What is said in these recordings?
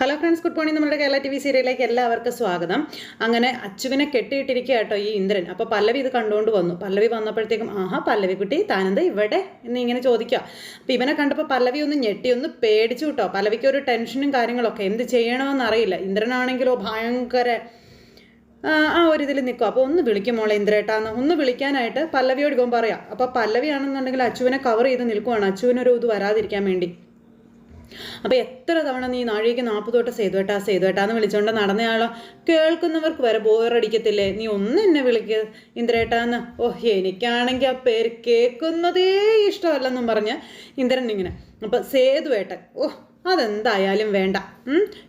Hello friends good morning നമ്മുടെ Kerala T V സീരിയലിലേക്ക് എല്ലാവർക്കും സ്വാഗതം. അങ്ങനെ അച്ചുവിനെ കെട്ടിയിട്ടിരിക്കുക കേട്ടോ ഈ ഇന്ദ്രൻ. അപ്പോൾ പല്ലവി ഇത് കണ്ടുകൊണ്ട് വന്നു. പല്ലവി വന്നപ്പോഴത്തേക്കും ആഹാ പല്ലവി കുട്ടി താനെന്താ ഇവിടെ? എന്ന് ഇങ്ങനെ ചോദിക്കുക. അപ്പോൾ ഇവനെ കണ്ടപ്പോൾ പല്ലവി ഒന്ന് ഞെട്ടി ഒന്ന് പേടിച്ചു കേട്ടോ. പല്ലവിക്ക് ഒരു ടെൻഷനും കാര്യങ്ങളൊക്കെ. എന്ത് ചെയ്യണമെന്ന് അറിയില്ല. ഇന്ദ്രനാണെങ്കിലോ ഭയങ്കര ആ, ഒരു ഇതിൽ നിൽക്കും. അപ്പോൾ ഒന്ന് വിളിക്കും മോളെ ഇന്ദ്രേട്ടാന്ന്. ഒന്ന് വിളിക്കാനായിട്ട് പല്ലവിയോട് ഇവൻ പറയാം. അപ്പോൾ പല്ലവിയാണെന്നുണ്ടെങ്കിൽ അച്ചുവിനെ കവർ ചെയ്ത് നിൽക്കുവാണ്. അച്ചുവിനൊരു ഇത് വരാതിരിക്കാൻ വേണ്ടി. അപ്പൊ എത്ര തവണ നീ നാഴികയ്ക്ക് നാൽപ്പത് തൊട്ട് സേതുവേട്ടാ സേതുവേട്ടാന്ന് വിളിച്ചോണ്ട് നടന്നയാളോ കേൾക്കുന്നവർക്ക് വരെ ബോറടിക്കത്തില്ലേ നീ ഒന്ന് എന്നെ വിളിക്ക് ഇന്ദ്രേട്ടാന്ന്. ഓ എനിക്കാണെങ്കിൽ ആ പേര് കേൾക്കുന്നതേ ഇഷ്ടമല്ലെന്നും പറഞ്ഞ് ഇന്ദ്രൻ ഇങ്ങനെ. അപ്പൊ സേതുവേട്ടൻ ഓഹ് അതെന്തായാലും വേണ്ട.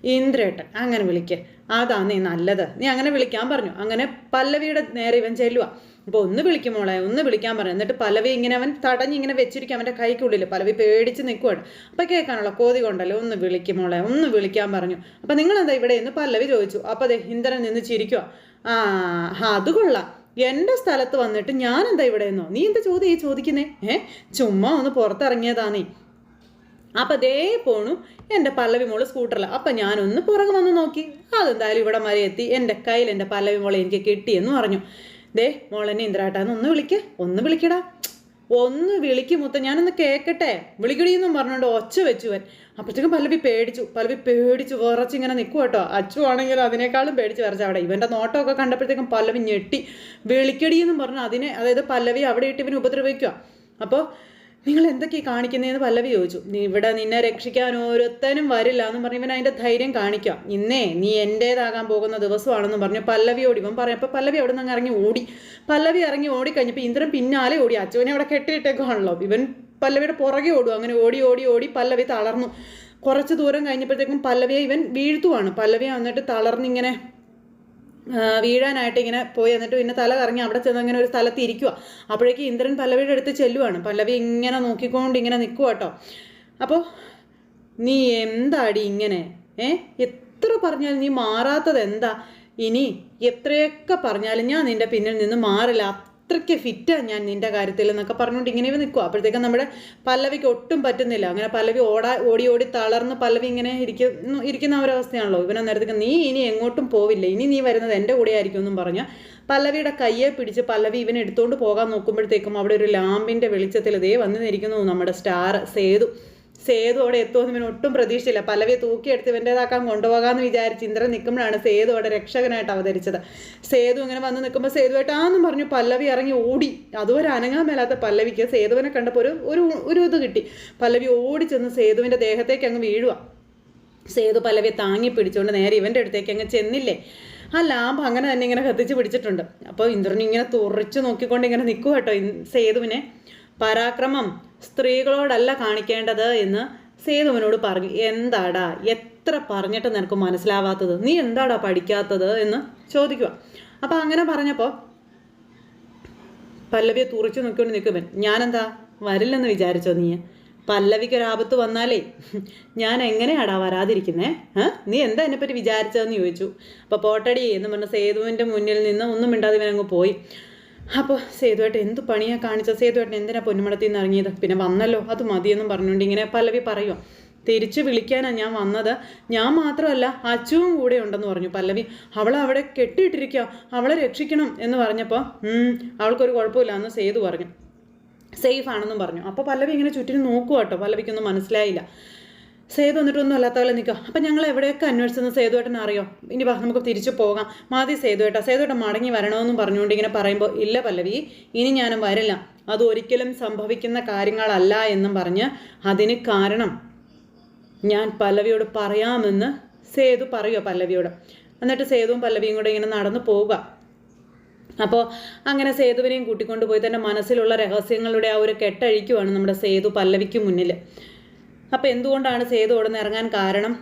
ഇന്ദ്രേട്ടൻ. അങ്ങനെ വിളിക്ക്. അതാ നീ നല്ലത്. നീ അങ്ങനെ വിളിക്കാൻ പറഞ്ഞു. അങ്ങനെ പല്ലവിയുടെ നേരെ ഇവൻ ചെല്ലുക അപ്പോൾ ഒന്ന് വിളിക്കും ഒന്ന് വിളിക്കാൻ പറഞ്ഞു എന്നിട്ട് പലവി ഇങ്ങനെ അവൻ തടഞ്ഞ് ഇങ്ങനെ വെച്ചിരിക്കും അവന്റെ കൈക്കുള്ളിൽ പലവി പേടിച്ച് നിൽക്കുവാണ് അപ്പോൾ കേൾക്കാനുള്ള കോതി കൊണ്ടല്ലോ ഒന്ന് വിളിക്കും ഒന്ന് വിളിക്കാൻ പറഞ്ഞു. അപ്പോൾ നിങ്ങൾ എന്താ ഇവിടെ എന്ന് പല്ലവി ചോദിച്ചു. അപ്പോൾ അതെ ഇന്ദ്രൻ നിന്ന് ചിരിക്കുക ആ അത് കൊള്ളാം. എന്റെ സ്ഥലത്ത് വന്നിട്ട് ഞാൻ എന്താ ഇവിടെ നിന്നോ നീ എന്താ ചോദ്യം ഈ ചോദിക്കുന്നേ? ഏ? ചുമ്മാ ഒന്ന് പുറത്തിറങ്ങിയതാ നീ. അപ്പം ദേ പോണു എന്റെ പല്ലവി മോൾ സ്കൂട്ടറിൽ അപ്പം ഞാനൊന്ന് പുറകെ വന്ന് നോക്കി. അതെന്തായാലും ഇവിടെ വരെ എത്തി. എന്റെ കയ്യിൽ എന്റെ പല്ലവി മോളെ എനിക്ക് കിട്ടിയെന്ന് പറഞ്ഞു ദേ മോളെന്നെ ഇന്ദ്രാട്ടാന്ന് ഒന്ന് വിളിക്ക്. ഒന്ന് വിളിക്കടാ. ഒന്ന് വിളിക്ക് മുത്ത. ഞാനൊന്ന് കേക്കട്ടെ. വിളിക്കടിയെന്നും പറഞ്ഞുകൊണ്ട് ഒച്ച വെച്ചു വൻ അപ്പോഴത്തേക്കും പല്ലവി പേടിച്ചു. പല്ലവി പേടിച്ചു വിറച്ച് ഇങ്ങനെ നിൽക്കും കേട്ടോ. അച്ചു ആണെങ്കിൽ അതിനേക്കാളും പേടിച്ച് വിറച്ച അവിടെ. ഇവന്റെ നോട്ടമൊക്കെ കണ്ടപ്പോഴത്തേക്കും പല്ലവി ഞെട്ടി. വിളിക്കടിയെന്നും പറഞ്ഞു അതിനെ അതായത് പല്ലവി അവിടെ ഇട്ട് ഇവന് ഉപദ്രവിക്കുക അപ്പോൾ നിങ്ങൾ എന്തൊക്കെയാണ് കാണിക്കുന്നതെന്ന് പല്ലവി ചോദിച്ചു. നീ ഇവിടെ നിന്നെ രക്ഷിക്കാൻ ഓരോരുത്തനും വരില്ല എന്ന് പറഞ്ഞ് ഇവൻ അതിന്റെ ധൈര്യം കാണിക്കാം. ഇന്നേ നീ എന്റേതാകാൻ പോകുന്ന ദിവസമാണെന്ന് പറഞ്ഞു പല്ലവിയോട് ഇവൻ പറയും. അപ്പോൾ പല്ലവി അവിടെ നിന്ന് ഇറങ്ങി ഓടി. പല്ലവി ഇറങ്ങി ഓടിക്കഴിഞ്ഞപ്പോൾ ഇന്ദ്രൻ പിന്നാലെ ഓടി. അച്ചുവിനെ അവിടെ കെട്ടിയിട്ടേക്കാണല്ലോ. ഇവൻ പല്ലവിയുടെ പുറകെ ഓടും. അങ്ങനെ ഓടി ഓടി ഓടി പല്ലവി തളർന്നു. കുറച്ച് ദൂരം കഴിഞ്ഞപ്പോഴത്തേക്കും പല്ലവിയെ ഇവൻ വീഴ്ത്തുവാണ്. പല്ലവിയെ വന്നിട്ട് തളർന്നിങ്ങനെ വീഴാനായിട്ട് ഇങ്ങനെ പോയി എന്നിട്ട് പിന്നെ തല കറങ്ങി അവിടെ ചെന്ന് അങ്ങനെ ഒരു സ്ഥലത്ത് ഇരിക്കുക അപ്പോഴേക്ക് ഇന്ദ്രൻ പല്ലവിയുടെ അടുത്ത് ചെല്ലുവാണ്. പല്ലവി ഇങ്ങനെ നോക്കിക്കൊണ്ട് ഇങ്ങനെ നിൽക്കുക കേട്ടോ അപ്പോൾ നീ എന്താടി ഇങ്ങനെ? ഏ? എത്ര പറഞ്ഞാലും നീ മാറാത്തത് എന്താ ഇനി എത്രയൊക്കെ പറഞ്ഞാലും ഞാൻ നിന്റെ പിന്നിൽ നിന്ന് മാറില്ല. അത്രയ്ക്ക് ഫിറ്റാണ് ഞാൻ നിന്റെ കാര്യത്തിൽ എന്നൊക്കെ പറഞ്ഞുകൊണ്ട് ഇങ്ങനെ നിൽക്കുക അപ്പോഴത്തേക്കും നമ്മുടെ പല്ലവിക്ക് ഒട്ടും പറ്റുന്നില്ല. അങ്ങനെ പല്ലവി ഓടാ ഓടി ഓടി തളർന്ന് പല്ലവി ഇങ്ങനെ ഇരിക്കുന്നു ഇരിക്കുന്ന ഒരവസ്ഥയാണല്ലോ ഇവനെ നേരത്തേക്ക് നീ ഇനി എങ്ങോട്ടും പോവില്ല. ഇനി നീ വരുന്നത് എന്റെ കൂടെ ആയിരിക്കും എന്നും പറഞ്ഞ് പല്ലവിയുടെ കയ്യെ പിടിച്ച് പല്ലവി ഇവനെ എടുത്തുകൊണ്ട് പോകാൻ നോക്കുമ്പോഴത്തേക്കും അവിടെ ഒരു ലാമ്പിന്റെ വെളിച്ചത്തിൽ ഇതേ വന്നു നിൽക്കുന്നു നമ്മുടെ സ്റ്റാർ സേതു. സേതു അവിടെ എത്തുമെന്ന് ഇവൻ ഒട്ടും പ്രതീക്ഷയില്ല പലവിയെ തൂക്കിയെടുത്ത് ഇവന്റേതാക്കാൻ കൊണ്ടുപോകാമെന്ന് വിചാരിച്ച് ഇന്ദ്രൻ നിൽക്കുമ്പോഴാണ് സേതു അവിടെ രക്ഷകനായിട്ട് അവതരിച്ചത്. സേതു ഇങ്ങനെ വന്ന് നിൽക്കുമ്പോൾ സേതുവേട്ടാന്നും പറഞ്ഞു പല്ലവി ഇറങ്ങി ഓടി. അതുവരെ അനങ്ങാൻ മേലാത്ത പല്ലവിക്ക് സേതുവിനെ കണ്ടപ്പോൾ ഒരു ഒരു ഒരു ഇത് കിട്ടി. പല്ലവി ഓടി ചെന്ന് സേതുവിന്റെ ദേഹത്തേക്ക് അങ്ങ് വീഴുക സേതു പല്ലവിയെ താങ്ങി പിടിച്ചുകൊണ്ട് നേരെ ഇവന്റെ അടുത്തേക്ക് അങ്ങ് ചെന്നില്ലേ. ആ ലാമ്പ് അങ്ങനെ തന്നെ ഇങ്ങനെ കത്തിച്ച് പിടിച്ചിട്ടുണ്ട്. അപ്പോൾ ഇന്ദ്രൻ ഇങ്ങനെ തുറച്ചു നോക്കിക്കൊണ്ട് ഇങ്ങനെ നിൽക്കുക കേട്ടോ സേതുവിനെ. പരാക്രമം. സ്ത്രീകളോടല്ല കാണിക്കേണ്ടത് എന്ന് സേതുവിനോട് പറഞ്ഞു. എന്താടാ? എത്ര പറഞ്ഞിട്ട് നിനക്ക് മനസ്സിലാവാത്തത്? നീ എന്താടാ പഠിക്കാത്തത് എന്ന് ചോദിക്കുക. അപ്പോൾ അങ്ങനെ പറഞ്ഞപ്പോൾ പല്ലവിയെ തുറച്ചു നോക്കിക്കൊണ്ട് നിൽക്കുവൻ ഞാനെന്താ? വരില്ലെന്ന് വിചാരിച്ചോ നീ? പല്ലവിക്ക് ഒരാപത്ത് വന്നാലേ ഞാൻ എങ്ങനെയാടാ വരാതിരിക്കുന്നേ? നീ എന്താ എന്നെപ്പറ്റി വിചാരിച്ചതെന്ന് ചോദിച്ചു. അപ്പോൾ പോട്ടടി എന്ന് പറഞ്ഞ സേതുവിന്റെ മുന്നിൽ നിന്ന് ഒന്നും മിണ്ടാതെ ഇവൻ അങ്ങ് പോയി. അപ്പോൾ സേതുവേട്ടൻ എന്ത് പണിയാ കാണിച്ചത്? സേതുവേട്ടൻ എന്തിനാ പൊന്നുമടത്തിൽ നിന്ന് ഇറങ്ങിയത്? പിന്നെ വന്നല്ലോ അത് മതിയെന്നും പറഞ്ഞുകൊണ്ട് ഇങ്ങനെ പല്ലവി പറയുമോ തിരിച്ച് വിളിക്കാനാണ് ഞാൻ വന്നത്. ഞാൻ മാത്രമല്ല അച്ചുവും കൂടെ ഉണ്ടെന്ന് പറഞ്ഞു പല്ലവി. അവളെ അവിടെ കെട്ടിയിട്ടിരിക്കുക അവളെ രക്ഷിക്കണം എന്ന് പറഞ്ഞപ്പോൾ "ഉം, അവൾക്കൊരു കുഴപ്പമില്ല എന്ന് സേതു പറഞ്ഞു. സേഫ് ആണെന്നും പറഞ്ഞു. അപ്പോൾ പല്ലവി ഇങ്ങനെ ചുറ്റിനും നോക്കുക കേട്ടോ. പല്ലവിക്കൊന്നും മനസ്സിലായില്ല. സേതു എന്നിട്ടൊന്നും അല്ലാത്ത പോലെ നിൽക്കുക. അപ്പം ഞങ്ങൾ എവിടെയൊക്കെ അന്വേഷിച്ചെന്ന് സേതുവേട്ടൻ അറിയോ? ഇനി വാ നമുക്ക് തിരിച്ചു പോകാം. മാതി സേതുവേട്ടാ സേതുവേട്ടൻ മടങ്ങി വരണമെന്നും പറഞ്ഞുകൊണ്ട് ഇങ്ങനെ പറയുമ്പോൾ ഇല്ല പല്ലവി ഇനി ഞാനും വരില്ല. അത് ഒരിക്കലും സംഭവിക്കുന്ന കാര്യങ്ങളല്ല എന്നും പറഞ്ഞ് അതിന് കാരണം ഞാൻ പല്ലവിയോട് പറയാമെന്ന് സേതു പറയുക പല്ലവിയോട്. എന്നിട്ട് സേതുവും പല്ലവിയും കൂടെ ഇങ്ങനെ നടന്നു പോവുക. അപ്പോൾ അങ്ങനെ സേതുവിനെയും കൂട്ടിക്കൊണ്ട് പോയി തന്റെ മനസ്സിലുള്ള രഹസ്യങ്ങളുടെ ആ ഒരു കെട്ടഴിക്കുവാണ് നമ്മുടെ സേതു പല്ലവിക്ക് മുന്നിൽ അപ്പോൾ എന്തുകൊണ്ടാണ് സേതു നിന്ന് ഇറങ്ങാൻ കാരണം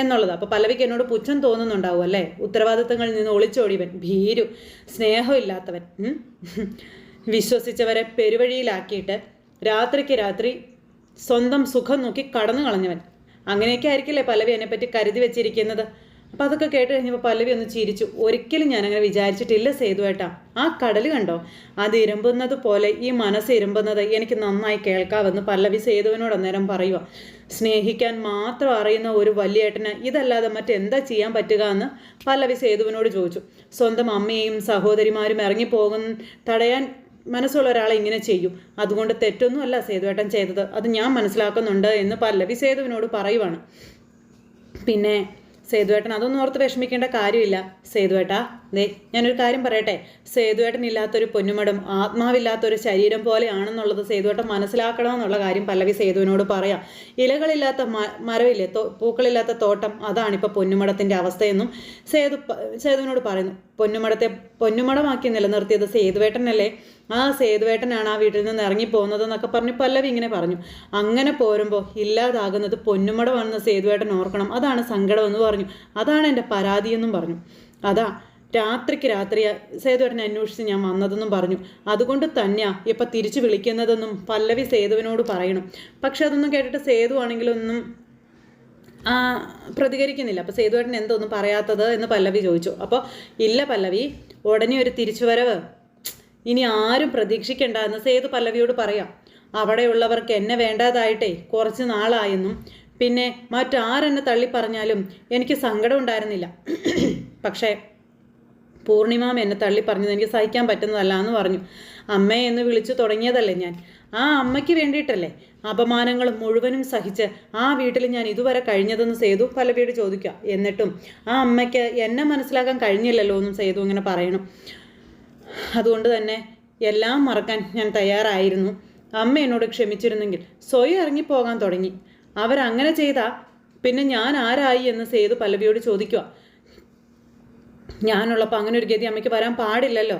എന്നുള്ളത്? അപ്പോൾ പല്ലവിക്ക് എന്നോട് പുച്ഛം തോന്നുന്നുണ്ടാവും അല്ലേ? ഉത്തരവാദിത്തങ്ങളിൽ നിന്ന് ഒളിച്ചോടിയവൻ ഭീരു സ്നേഹമില്ലാത്തവൻ. വിശ്വസിച്ചവരെ പെരുവഴിയിലാക്കിയിട്ട് രാത്രിക്ക് രാത്രി സ്വന്തം സുഖം നോക്കി കടന്നു കളഞ്ഞവൻ. അങ്ങനെയൊക്കെ ആയിരിക്കില്ലേ പല്ലവി എന്നെപ്പറ്റി കരുതി വെച്ചിരിക്കുന്നത്? അപ്പം അതൊക്കെ കേട്ട് കഴിഞ്ഞപ്പോൾ പല്ലവി ഒന്ന് ചിരിച്ചു. ഒരിക്കലും ഞാൻ അങ്ങനെ വിചാരിച്ചിട്ടില്ല സേതുവേട്ടാ ആ കടൽ കണ്ടോ? അത് ഇരുമ്പുന്നത് പോലെ ഈ മനസ്സ് ഇരുമ്പുന്നത് എനിക്ക് നന്നായി കേൾക്കാമെന്ന് പല്ലവി സേതുവിനോട് അന്നേരം പറയുക സ്നേഹിക്കാൻ മാത്രം അറിയുന്ന ഒരു വലിയേട്ടന് ഇതല്ലാതെ മറ്റെന്താ ചെയ്യാൻ പറ്റുക എന്ന് പല്ലവി സേതുവിനോട് ചോദിച്ചു. സ്വന്തം അമ്മയും സഹോദരിമാരും ഇറങ്ങിപ്പോകുന്ന തടയാൻ മനസ്സുള്ള ഒരാളെ ഇങ്ങനെ ചെയ്യും. അതുകൊണ്ട് തെറ്റൊന്നുമല്ല സേതുവേട്ടൻ ചെയ്തത്. അത് ഞാൻ മനസ്സിലാക്കുന്നുണ്ട് എന്ന് പല്ലവി സേതുവിനോട് പറയുവാണ്. പിന്നെ സേതുവേട്ടൻ അതൊന്നും ഓർത്ത് വിഷമിക്കേണ്ട കാര്യമില്ല. സേതുവേട്ടാ ദേ ഞാനൊരു കാര്യം പറയട്ടെ? സേതുവേട്ടൻ ഇല്ലാത്തൊരു പൊന്നുമടം ആത്മാവില്ലാത്തൊരു ശരീരം പോലെയാണെന്നുള്ളത് സേതുവേട്ടൻ മനസ്സിലാക്കണമെന്നുള്ള കാര്യം പല്ലവി സേതുവിനോട് പറയാം. ഇലകളില്ലാത്ത മരമില്ലേ പൂക്കളില്ലാത്ത തോട്ടം അതാണിപ്പോൾ പൊന്നുമടത്തിന്റെ അവസ്ഥയെന്നും സേതു സേതുവിനോട് പറയുന്നു. പൊന്നുമടത്തെ പൊന്നുമടമാക്കി നിലനിർത്തിയത് സേതുവേട്ടനല്ലേ? ആ സേതുവേട്ടനാണ് ആ വീട്ടിൽ നിന്ന് ഇറങ്ങിപ്പോകുന്നതെന്നൊക്കെ പറഞ്ഞ് പല്ലവി ഇങ്ങനെ പറഞ്ഞു. അങ്ങനെ പോരുമ്പോൾ ഇല്ലാതാകുന്നത് പൊന്നുമടമാണെന്ന് സേതുവേട്ടൻ ഓർക്കണം. അതാണ് സങ്കടമെന്ന് പറഞ്ഞു. അതാണ് എന്റെ പരാതിയെന്നും പറഞ്ഞു. അതാ രാത്രിക്ക് രാത്രി സേതുവേട്ടനെ അന്വേഷിച്ച് ഞാൻ വന്നതെന്നും പറഞ്ഞു. അതുകൊണ്ട് തന്നെയാ ഇപ്പം തിരിച്ചു വിളിക്കുന്നതെന്നും പല്ലവി സേതുവിനോട് പറയണം. പക്ഷെ അതൊന്നും കേട്ടിട്ട് സേതു ആണെങ്കിലൊന്നും പ്രതികരിക്കുന്നില്ല. അപ്പോൾ സേതുവേട്ടൻ എന്തൊന്നും പറയാത്തത് എന്ന് പല്ലവി ചോദിച്ചു. അപ്പോൾ ഇല്ല പല്ലവി ഉടനെ ഒരു തിരിച്ചുവരവ്. ഇനി ആരും പ്രതീക്ഷിക്കേണ്ട എന്ന് സേതു പല്ലവിയോട് പറയാം. അവിടെയുള്ളവർക്ക് എന്നെ വേണ്ടതായിട്ടേ കുറച്ച് നാളായെന്നും പിന്നെ മറ്റാരെന്നെ തള്ളിപ്പറഞ്ഞാലും എനിക്ക് സങ്കടം ഉണ്ടായിരുന്നില്ല. പക്ഷേ പൂർണിമാം എന്നെ തള്ളി പറഞ്ഞത് എനിക്ക് സഹിക്കാൻ പറ്റുന്നതല്ല എന്ന് പറഞ്ഞു. അമ്മയെ എന്ന് വിളിച്ചു തുടങ്ങിയതല്ലേ ഞാൻ. ആ അമ്മയ്ക്ക് വേണ്ടിയിട്ടല്ലേ? അപമാനങ്ങൾ മുഴുവനും സഹിച്ച് ആ വീട്ടിൽ ഞാൻ ഇതുവരെ കഴിഞ്ഞതെന്ന് സേതു പലവിയോട് ചോദിക്കുക. എന്നിട്ടും ആ അമ്മയ്ക്ക് എന്നെ മനസ്സിലാക്കാൻ കഴിഞ്ഞില്ലല്ലോ എന്നും സേതു ഇങ്ങനെ പറയണം. അതുകൊണ്ട് തന്നെ എല്ലാം മറക്കാൻ ഞാൻ തയ്യാറായിരുന്നു. അമ്മ എന്നോട് ക്ഷമിച്ചിരുന്നെങ്കിൽ സ്വയം ഇറങ്ങിപ്പോകാൻ തുടങ്ങി. അവരങ്ങനെ ചെയ്താൽ പിന്നെ ഞാൻ ആരായി എന്ന് സേതു പല്ലവിയോട് ചോദിക്കുക. ഞാനുള്ളപ്പോൾ അങ്ങനെ ഒരു ഗതി അമ്മയ്ക്ക് വരാൻ പാടില്ലല്ലോ.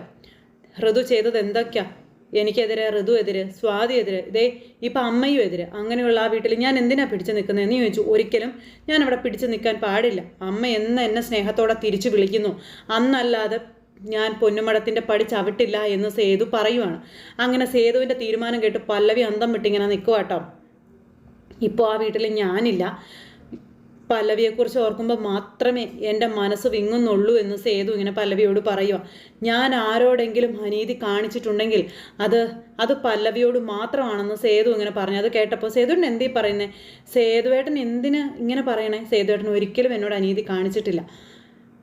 ഋതു ചെയ്തത് എന്തൊക്കെയാ? എനിക്കെതിരെ ഋതു എതിര് സ്വാതി എതിര് ഇതേ ഇപ്പം അമ്മയും എതിര് അങ്ങനെയുള്ള ആ വീട്ടിൽ ഞാൻ എന്തിനാ പിടിച്ചു നിൽക്കുന്നതെന്ന് ചോദിച്ചു. ഒരിക്കലും ഞാൻ അവിടെ പിടിച്ചു നിൽക്കാൻ പാടില്ല. അമ്മ എന്ന് എന്നെ സ്നേഹത്തോടെ തിരിച്ചു വിളിക്കുന്നു. അന്നല്ലാതെ ഞാൻ പൊന്നുമടത്തിന്റെ പടി ചവിട്ടില്ല എന്ന് സേതു പറയുവാണ്. അങ്ങനെ സേതുവിന്റെ തീരുമാനം കേട്ട് പല്ലവി അന്തം വിട്ടിങ്ങനെ നിൽക്കുക ഇപ്പോൾ ആ വീട്ടിൽ ഞാനില്ല. പല്ലവിയെക്കുറിച്ച് ഓർക്കുമ്പോൾ മാത്രമേ എന്റെ മനസ്സ് വിങ്ങുന്നുള്ളൂ എന്ന് സേതു ഇങ്ങനെ പല്ലവിയോട് പറയുക ഞാൻ ആരോടെങ്കിലും അനീതി കാണിച്ചിട്ടുണ്ടെങ്കിൽ അത് അത് പല്ലവിയോട് മാത്രമാണെന്ന് സേതു ഇങ്ങനെ പറഞ്ഞു. അത് കേട്ടപ്പോൾ സേതുവിന് എന്തീ പറയുന്നത് സേതുവേട്ടൻ എന്തിന് ഇങ്ങനെ പറയണേ? സേതുവേട്ടൻ ഒരിക്കലും എന്നോട് അനീതി കാണിച്ചിട്ടില്ല.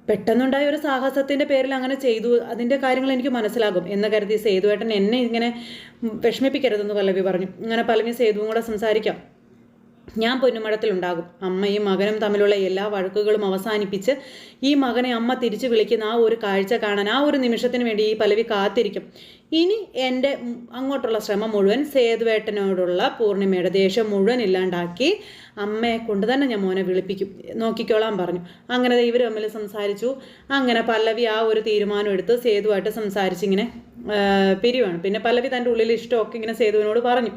പെട്ടെന്നുണ്ടായ ഒരു സാഹസത്തിന്റെ പേരിൽ അങ്ങനെ ചെയ്തു. അതിന്റെ കാര്യങ്ങൾ എനിക്ക് മനസ്സിലാകും എന്ന് കരുതി സേതുവേട്ടൻ എന്നെ ഇങ്ങനെ വിഷമിപ്പിക്കരുതെന്ന് പല്ലവി പറഞ്ഞു. അങ്ങനെ പല്ലവി സേതുവും കൂടെ സംസാരിക്കാം. ഞാൻ പൊന്നുമടത്തിലുണ്ടാകും അമ്മയും മകനും തമ്മിലുള്ള എല്ലാ വഴക്കുകളും അവസാനിപ്പിച്ച് ഈ മകനെ അമ്മ തിരിച്ചു വിളിക്കുന്ന ആ ഒരു കാഴ്ച കാണാൻ ആ ഒരു നിമിഷത്തിന് വേണ്ടി ഈ പലവി കാത്തിരിക്കും. ഇനി എന്റെ അങ്ങോട്ടുള്ള ശ്രമം മുഴുവൻ സേതുവേട്ടനോടുള്ള പൂർണിമയുടെ ദേഷ്യം മുഴുവൻ ഇല്ലാണ്ടാക്കി അമ്മയെ കൊണ്ട് തന്നെ ഞാൻ മോനെ വിളിപ്പിക്കും. നോക്കിക്കോളാൻ പറഞ്ഞു. അങ്ങനെ ഇവർ തമ്മിൽ സംസാരിച്ചു. അങ്ങനെ പല്ലവി ആ ഒരു തീരുമാനം എടുത്ത് സേതുവായിട്ട് സംസാരിച്ചിങ്ങനെ പിരിവാണ്. പിന്നെ പല്ലവി തന്റെ ഉള്ളിൽ ഇഷ്ടമൊക്കെ ഇങ്ങനെ സേതുവിനോട് പറഞ്ഞു.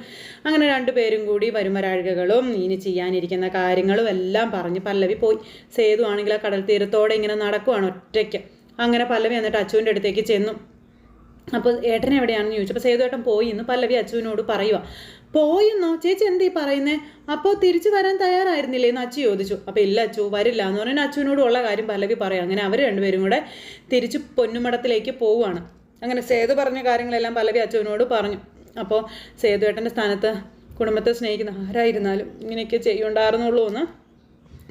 അങ്ങനെ രണ്ടുപേരും കൂടി വരുമരാഴികകളും ഇനി ചെയ്യാനിരിക്കുന്ന കാര്യങ്ങളും എല്ലാം പറഞ്ഞ് പല്ലവി പോയി. സേതു ആണെങ്കിൽ ആ കടൽ തീരത്തോടെ ഇങ്ങനെ നടക്കുവാണ് ഒറ്റയ്ക്ക്. അങ്ങനെ പല്ലവി എന്നിട്ട് അച്ചുവിന്റെ അടുത്തേക്ക് ചെന്നു. അപ്പോൾ ഏട്ടൻ എവിടെയാണെന്ന് ചോദിച്ചു. അപ്പോൾ സേതുവേട്ടൻ പോയി എന്ന് പല്ലവി അച്ചുവിനോട് പറയുക പോയെന്നോ? ചേച്ചി എന്തീ പറയുന്നേ? അപ്പോൾ തിരിച്ചു വരാൻ തയ്യാറായിരുന്നില്ലേ എന്ന് അച്ചു ചോദിച്ചു. അപ്പോൾ ഇല്ല അച്ചു വരില്ല. എന്ന് പറഞ്ഞാൽ അച്ചുവിനോട് ഉള്ള കാര്യം പല്ലവി പറയാം. അങ്ങനെ അവർ രണ്ടുപേരും കൂടെ തിരിച്ച് പൊന്നുമടത്തിലേക്ക് പോവുകയാണ്. അങ്ങനെ സേതു പറഞ്ഞ കാര്യങ്ങളെല്ലാം പല്ലവി അച്ചുവിനോട് പറഞ്ഞു. അപ്പോൾ സേതുവേട്ടന്റെ സ്ഥാനത്ത് കുടുംബത്തെ സ്നേഹിക്കുന്ന ആരായിരുന്നാലും ഇങ്ങനെയൊക്കെ ചെയ്യുണ്ടായിരുന്നുള്ളൂ എന്ന്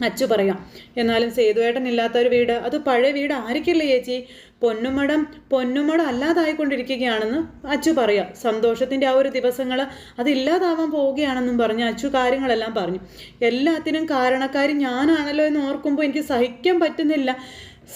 അച്ചു പറയാം. എന്നാലും സേതുവേട്ടൻ ഇല്ലാത്ത ഒരു വീട് അത് പഴയ വീട് ആയിരിക്കില്ലേ ചേച്ചി? പൊന്നുമടം പൊന്നുമടം അല്ലാതായിക്കൊണ്ടിരിക്കുകയാണെന്ന് അച്ചു പറയാം. സന്തോഷത്തിന്റെ ആ ഒരു ദിവസങ്ങൾ അതില്ലാതാവാൻ പോവുകയാണെന്നും പറഞ്ഞ് അച്ചു കാര്യങ്ങളെല്ലാം പറഞ്ഞു. എല്ലാത്തിനും കാരണക്കാരി ഞാനാണല്ലോ എന്ന് ഓർക്കുമ്പോൾ എനിക്ക് സഹിക്കാൻ പറ്റുന്നില്ല.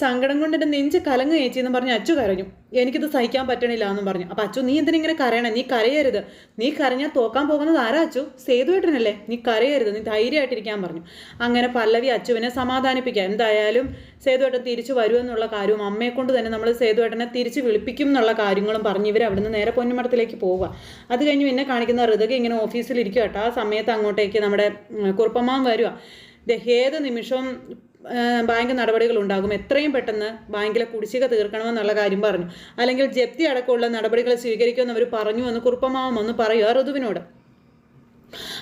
സങ്കടം കൊണ്ട് നെഞ്ച് കലങ്ങ് ചേച്ചി എന്ന് പറഞ്ഞ് അച്ചു കരഞ്ഞു. എനിക്കിത് സഹിക്കാൻ പറ്റണില്ല എന്നും പറഞ്ഞു. അപ്പം അച്ചു നീ എന്തിനിങ്ങനെ കരയണം? നീ കരയരുത്. നീ കരഞ്ഞാൽ തോക്കാൻ പോകുന്നത് ആരാ അച്ചു? സേതുവേട്ടനല്ലേ നീ കരയരുത്. നീ ധൈര്യമായിട്ടിരിക്കാൻ പറഞ്ഞു. അങ്ങനെ പല്ലവി അച്ചുവിനെ സമാധാനിപ്പിക്കാം എന്തായാലും സേതുവേട്ടൻ തിരിച്ചു വരുമെന്നുള്ള കാര്യവും അമ്മയെ കൊണ്ട് തന്നെ നമ്മൾ സേതുവേട്ടനെ തിരിച്ച് വിളിപ്പിക്കും എന്നുള്ള കാര്യങ്ങളും പറഞ്ഞ് ഇവർ അവിടുന്ന് നേരെ പൊന്നുമടത്തിലേക്ക് പോവുക. അത് കഴിഞ്ഞ് പിന്നെ കാണിക്കുന്ന ഋതുക ഇങ്ങനെ ഓഫീസിൽ ഇരിക്കുക കേട്ടോ. ആ സമയത്ത് അങ്ങോട്ടേക്ക് നമ്മുടെ കുറുപ്പമാൻ വരിക ഏത് നിമിഷവും ബാങ്ക് നടപടികൾ ഉണ്ടാകും എത്രയും പെട്ടെന്ന് ബാങ്കിലെ കുടിശ്ശിക തീർക്കണമെന്നുള്ള കാര്യം പറഞ്ഞു. അല്ലെങ്കിൽ ജപ്തി അടക്കമുള്ള നടപടികൾ സ്വീകരിക്കുമെന്ന് അവർ പറഞ്ഞു എന്ന് കുറുപ്പമാവുമെന്ന് പറയുക ഋതുവിനോട്.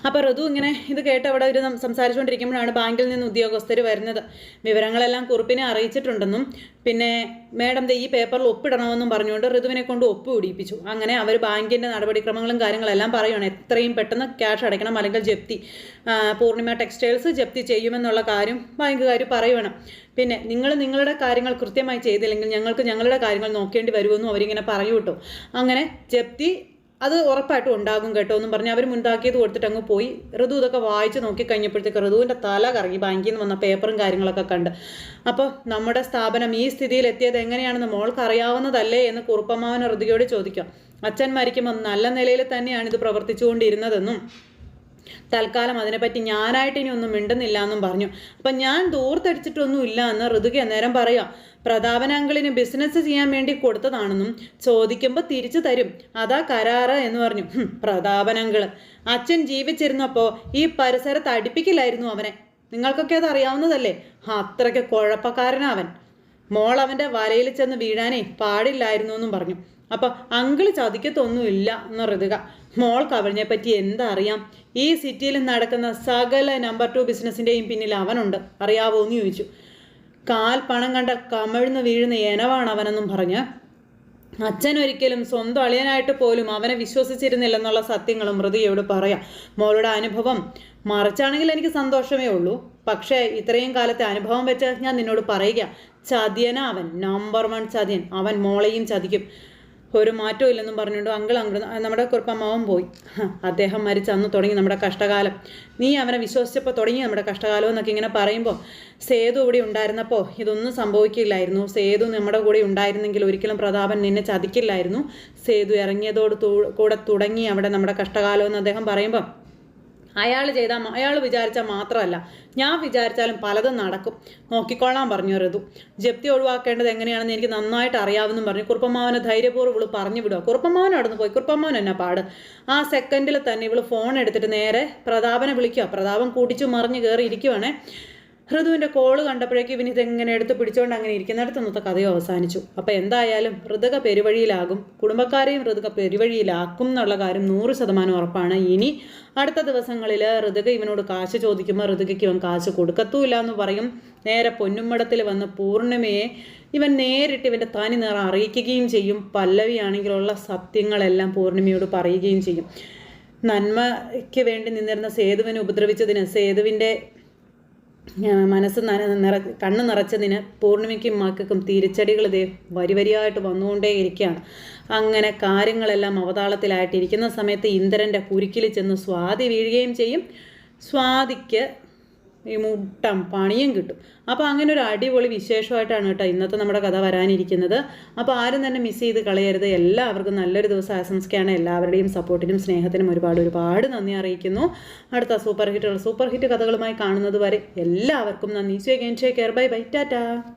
അപ്പോൾ ഋതു ഇങ്ങനെ ഇത് കേട്ട് അവിടെ ഒരു സംസാരിച്ചുകൊണ്ടിരിക്കുമ്പോഴാണ് ബാങ്കിൽ നിന്ന് ഉദ്യോഗസ്ഥർ വരുന്നത്. വിവരങ്ങളെല്ലാം കുറിപ്പിനെ അറിയിച്ചിട്ടുണ്ടെന്നും പിന്നെ മേഡം ഈ പേപ്പറിൽ ഒപ്പിടണമെന്നും പറഞ്ഞുകൊണ്ട് ഋതുവിനെ കൊണ്ട് ഒപ്പ് പിടിപ്പിച്ചു. അങ്ങനെ അവർ ബാങ്കിന്റെ നടപടിക്രമങ്ങളും കാര്യങ്ങളെല്ലാം പറയുകയാണ് എത്രയും പെട്ടെന്ന് ക്യാഷ് അടയ്ക്കണം അല്ലെങ്കിൽ ജപ്തി പൂർണിമ ടെക്സ്റ്റൈൽസ് ജപ്തി ചെയ്യുമെന്നുള്ള കാര്യം ബാങ്കുകാർ പറയുകയാണ് പിന്നെ നിങ്ങൾ നിങ്ങളുടെ കാര്യങ്ങൾ കൃത്യമായി ചെയ്തില്ലെങ്കിൽ ഞങ്ങൾക്ക് ഞങ്ങളുടെ കാര്യങ്ങൾ നോക്കേണ്ടി വരുമെന്നും അവരിങ്ങനെ പറയൂട്ടോ. അങ്ങനെ ജപ്തി അത് ഉറപ്പായിട്ടും ഉണ്ടാകും കേട്ടോ എന്നും പറഞ്ഞ് അവർ മുൻതാക്കിയത് കൊടുത്തിട്ട് അങ്ങ് പോയി. ഋതു ഇതൊക്കെ വായിച്ച് നോക്കി കഴിഞ്ഞപ്പോഴത്തേക്ക് ഋതുവിന്റെ തല കറങ്ങി. ബാങ്കിൽ നിന്ന് വന്ന പേപ്പറും കാര്യങ്ങളൊക്കെ കണ്ട്. അപ്പോൾ നമ്മുടെ സ്ഥാപനം ഈ സ്ഥിതിയിൽ എത്തിയത് എങ്ങനെയാണെന്ന് മോൾക്ക് അറിയാവുന്നതല്ലേ എന്ന് കുറുപ്പമാവൻ ഋതുകയോട് ചോദിക്കാം. അച്ഛൻ മരിക്കുമ്പോൾ നല്ല നിലയിൽ തന്നെയാണ് ഇത് പ്രവർത്തിച്ചുകൊണ്ടിരുന്നതെന്നും തൽക്കാലം അതിനെപ്പറ്റി ഞാനായിട്ട് ഇനി ഒന്നും മിണ്ടുന്നില്ല എന്നും പറഞ്ഞു. അപ്പം ഞാൻ ദൂർത്തടിച്ചിട്ടൊന്നും ഇല്ല എന്ന് ഋതുക അന്നേരം പറയാം. പ്രതാപൻ അങ്കിളിന് ബിസിനസ് ചെയ്യാൻ വേണ്ടി കൊടുത്തതാണെന്നും ചോദിക്കുമ്പോൾ തിരിച്ചു തരും. അതാ കരാറ് എന്ന് പറഞ്ഞു. പ്രതാപൻ അങ്കിൾ. അച്ഛൻ ജീവിച്ചിരുന്നപ്പോൾ ഈ പരിസരത്ത് അടുപ്പിക്കില്ലായിരുന്നു അവനെ. നിങ്ങൾക്കൊക്കെ അത് അറിയാവുന്നതല്ലേ? അത്രയ്ക്ക് കുഴപ്പക്കാരനാവൻ മോൾ അവന്റെ വലയിൽ ചെന്ന് വീഴാനേ പാടില്ലായിരുന്നു എന്നും പറഞ്ഞു. അപ്പോൾ അങ്കിൾ ചതിക്കത്തൊന്നുമില്ല എന്ന് ഋതുക. മോൾക്ക് അവളിനെ പറ്റി എന്തറിയാം? ഈ സിറ്റിയിൽ നടക്കുന്ന സകല നമ്പർ ടു ബിസിനസ്സിന്റെയും പിന്നിൽ അവനുണ്ട്. അറിയാവോ എന്ന് ചോദിച്ചു. കാൽ പണം കണ്ട കമിഴ്ന്ന് വീഴുന്ന എനവാണ് അവനെന്നും പറഞ്ഞ് അച്ഛൻ ഒരിക്കലും സ്വന്തം അളിയനായിട്ട് പോലും അവനെ വിശ്വസിച്ചിരുന്നില്ലെന്നുള്ള സത്യങ്ങളും മൃതിയോട് പറയാം. മോളുടെ അനുഭവം മറിച്ചാണെങ്കിൽ എനിക്ക് സന്തോഷമേ ഉള്ളൂ. പക്ഷേ ഇത്രയും കാലത്തെ അനുഭവം വെച്ച് ഞാൻ നിന്നോട് പറയുക ചതിയന അവൻ. നമ്പർ വൺ ചതിയൻ. അവൻ മോളെയും ചതിക്കും. ഒരു മാറ്റവും ഇല്ലെന്നും പറഞ്ഞുകൊണ്ട് അങ്കിൾ അങ്കിൾ നമ്മുടെ കുറുപ്പമ്മാവൻ പോയി. അദ്ദേഹം മരിച്ച അന്ന് തുടങ്ങി നമ്മുടെ കഷ്ടകാലം. നീ അവനെ വിശ്വസിച്ചപ്പോൾ തുടങ്ങി നമ്മുടെ കഷ്ടകാലം എന്നൊക്കെ ഇങ്ങനെ പറയുമ്പോൾ സേതു ഇവിടെ ഉണ്ടായിരുന്നപ്പോൾ ഇതൊന്നും സംഭവിക്കില്ലായിരുന്നു. സേതു നമ്മുടെ കൂടെ ഉണ്ടായിരുന്നെങ്കിൽ ഒരിക്കലും പ്രതാപൻ നിന്നെ ചതിക്കില്ലായിരുന്നു. സേതു ഇറങ്ങിയതോട് കൂടെ തുടങ്ങി അവിടെ നമ്മുടെ കഷ്ടകാലം എന്ന് അദ്ദേഹം പറയുമ്പോൾ അയാൾ ചെയ്താൽ അയാൾ വിചാരിച്ചാൽ മാത്രമല്ല ഞാൻ വിചാരിച്ചാലും പലതും നടക്കും. നോക്കിക്കൊള്ളാൻ പറഞ്ഞു ഋതു ജപ്തി ഒഴിവാക്കേണ്ടത് എങ്ങനെയാണെന്ന് എനിക്ക് നന്നായിട്ട് അറിയാമെന്നും പറഞ്ഞു. കുറുപ്പമ്മാവനെ ധൈര്യപൂർവം ഇവൾ പറഞ്ഞു വിടുക കുറുപ്പമ്മാവൻ അവിടെ നിന്ന് പോയി. കുറുപ്പമ്മാവൻ എന്നാ പാട്? ആ സെക്കൻഡിൽ തന്നെ ഇവൾ ഫോൺ എടുത്തിട്ട് നേരെ പ്രതാപനെ വിളിക്കുക പ്രതാപം കൂട്ടിച്ചു മറിഞ്ഞ് കയറി ഇരിക്കുവാണേ. ഋതുവിന്റെ കോൾ കണ്ടപ്പോഴേക്കും ഇവൻ ഇതെങ്ങനെ എടുത്ത് പിടിച്ചുകൊണ്ട് അങ്ങനെ ഇരിക്കുന്നിടത്ത് ഇന്നത്തെ കഥയും അവസാനിച്ചു. അപ്പോൾ എന്തായാലും ഋതുക പെരുവഴിയിലാകും. കുടുംബക്കാരെയും ഋതുക പെരുവഴിയിലാക്കും എന്നുള്ള കാര്യം നൂറ് ശതമാനം ഉറപ്പാണ്. ഇനി അടുത്ത ദിവസങ്ങളിൽ ഋതുക ഇവനോട് കാശ് ചോദിക്കുമ്പോൾ ഋതുകയ്ക്ക് ഇവൻ കാശ് കൊടുക്കത്തുമില്ല എന്ന് പറയും. നേരെ പൊന്നുമ്മടത്തിൽ വന്ന് പൂർണിമയെ ഇവൻ നേരിട്ട് ഇവന്റെ തനി നിറം അറിയിക്കുകയും ചെയ്യും. പല്ലവിയാണെങ്കിലുള്ള സത്യങ്ങളെല്ലാം പൂർണിമയോട് പറയുകയും ചെയ്യും. നന്മയ്ക്ക് വേണ്ടി നിന്നിരുന്ന സേതുവിനെ ഉപദ്രവിച്ചതിന് സേതുവിന്റെ മനസ്സ് നന നിറ കണ്ണ് നിറച്ചതിന് പൂർണിമയ്ക്കും മക്കൾക്കും തിരിച്ചടികൾ ഇതേ വരി വരിയായിട്ട് വന്നുകൊണ്ടേ ഇരിക്കുകയാണ്. അങ്ങനെ കാര്യങ്ങളെല്ലാം അവതാളത്തിലായിട്ടിരിക്കുന്ന സമയത്ത് ഇന്ദ്രന്റെ കുരുക്കിൽ ചെന്ന് സ്വാതി വീഴുകയും ചെയ്യും. സ്വാതിക്ക് ഈ മുട്ടം പണിയും കിട്ടും. അപ്പോൾ അങ്ങനെ ഒരു അടിപൊളി വിശേഷമായിട്ടാണ് കേട്ടോ ഇന്നത്തെ നമ്മുടെ കഥ വരാനിരിക്കുന്നത്. അപ്പോൾ ആരും തന്നെ മിസ് ചെയ്ത് കളയരുത്. എല്ലാവർക്കും നല്ലൊരു ദിവസം ആശംസിക്കുകയാണ്. എല്ലാവരുടെയും സപ്പോർട്ടിനും സ്നേഹത്തിനും ഒരുപാട് ഒരുപാട് നന്ദി അറിയിക്കുന്നു. അടുത്ത സൂപ്പർ ഹിറ്റുകൾ സൂപ്പർ ഹിറ്റ് കഥകളുമായി കാണുന്നത് വരെ എല്ലാവർക്കും നന്ദി. സ്വേ കെയർ ബൈ ബൈ ടാറ്റാ